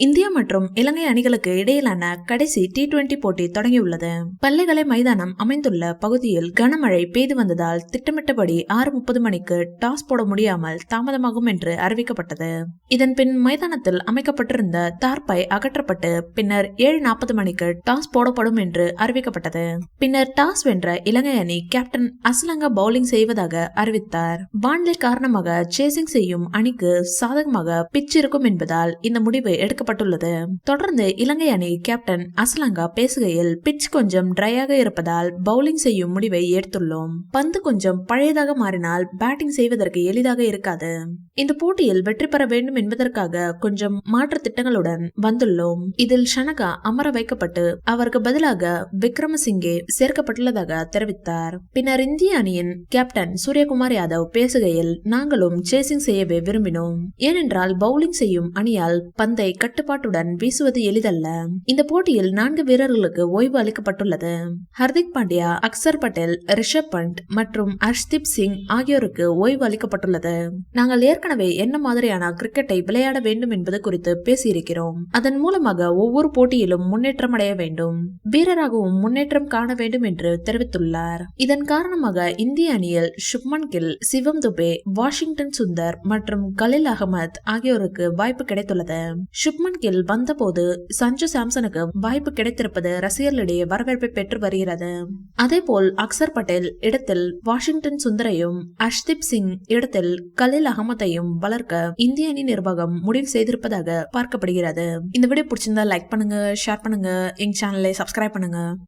India மற்றும் இலங்கை அணிகளுக்கு இடையிலான கடைசி டி டுவெண்டி போட்டி தொடங்கியுள்ளது. பள்ளிகளை மைதானம் அமைந்துள்ள பகுதியில் கனமழை பெய்து வந்ததால் திட்டமிட்டபடி ஆறு முப்பது மணிக்கு டாஸ் போட முடியாமல் தாமதமாகும் என்று அறிவிக்கப்பட்டது. இதன் பின் மைதானத்தில் அமைக்கப்பட்டிருந்த தார்பாய் அகற்றப்பட்டு பின்னர் ஏழு நாற்பது மணிக்கு டாஸ் போடப்படும் என்று அறிவிக்கப்பட்டது. பின்னர் டாஸ் வென்ற இலங்கை அணி கேப்டன் அஸ்லங்கா பவுலிங் செய்வதாக அறிவித்தார். வானிலை காரணமாக சேசிங் செய்யும் அணிக்கு சாதகமாக பிச் இருக்கும் என்பதால் இந்த முடிவு எடுக்க எடுக்கப்பட்டுள்ளது தொடர்ந்து இலங்கை அணி கேப்டன் அசலங்கா பேசுகையில் பிட்ச் கொஞ்சம் ட்ரையாக இருப்பதால் பவுலிங் செய்யும் முடிவை எடுத்துள்ளோம் பந்து கொஞ்சம் பழையதாக மாறினால் பேட்டிங் செய்வதற்கு எளிதாக இருக்காது. இந்த போட்டியில் வெற்றி பெற வேண்டும் என்பதற்காக கொஞ்சம் மாற்று திட்டங்களுடன் வந்துள்ளோம். இதில் ஷனகா அமர வைக்கப்பட்டு அவருக்கு பதிலாக விக்ரமசிங்கே சேர்க்கப்பட்டுள்ளதாக தெரிவித்தார். பின்னர் இந்திய அணியின் கேப்டன் சூரியகுமார் யாதவ் பேசுகையில் நாங்களும் சேசிங் செய்யவே விரும்பினோம். ஏனென்றால் பவுலிங் செய்யும் அணியால் பந்தை கட்டுப்பாட்டுடன் வீசுவது எளிதல்ல. இந்த போட்டியில் நான்கு வீரர்களுக்கு ஓய்வு அளிக்கப்பட்டுள்ளது. ஹர்திக் பாண்டியா அக்சர் பட்டேல் ரிஷப் பண்ட் மற்றும் ஹர்ஷ்தீப் சிங் ஆகியோருக்கு ஓய்வு அளிக்கப்பட்டுள்ளது. நாங்கள் ஏற்கனவே என்ன மாதிரியான கிரிக்கெட்டை விளையாட வேண்டும் என்பது குறித்து பேசியிருக்கிறோம். அதன் மூலமாக ஒவ்வொரு போட்டியிலும் முன்னேற்றம் அடைய வேண்டும். வீரராகவும் முன்னேற்றம் காண வேண்டும் என்று தெரிவித்துள்ளார். இதன் காரணமாக இந்திய அணியில் சுப்மன் கில் சிவம் துபே வாஷிங்டன் சுந்தர் மற்றும் கலில் அகமத் ஆகியோருக்கு வாய்ப்பு கிடைத்துள்ளது. சுப்மன் கில் வந்தபோது சஞ்சு சாம்சனுக்கு வாய்ப்பு கிடைத்திருப்பது ரசிகர்களிடையே வரவேற்பை பெற்று வருகிறது. அதே போல் அக்சர் பட்டேல் இடத்தில் வாஷிங்டன் சுந்தரையும் அஷ்தீப் சிங் இடத்தில் கலில் அகமதையும் வளர்க்க இந்திய அணி நிர்வாகம் முடிவு செய்திருப்பதாக பார்க்கப்படுகிறது. இந்த வீடியோ பிடிச்சிருந்தா லைக் பண்ணுங்க ஷேர் பண்ணுங்க எங்க சேனலை சப்ஸ்கிரைப் பண்ணுங்க.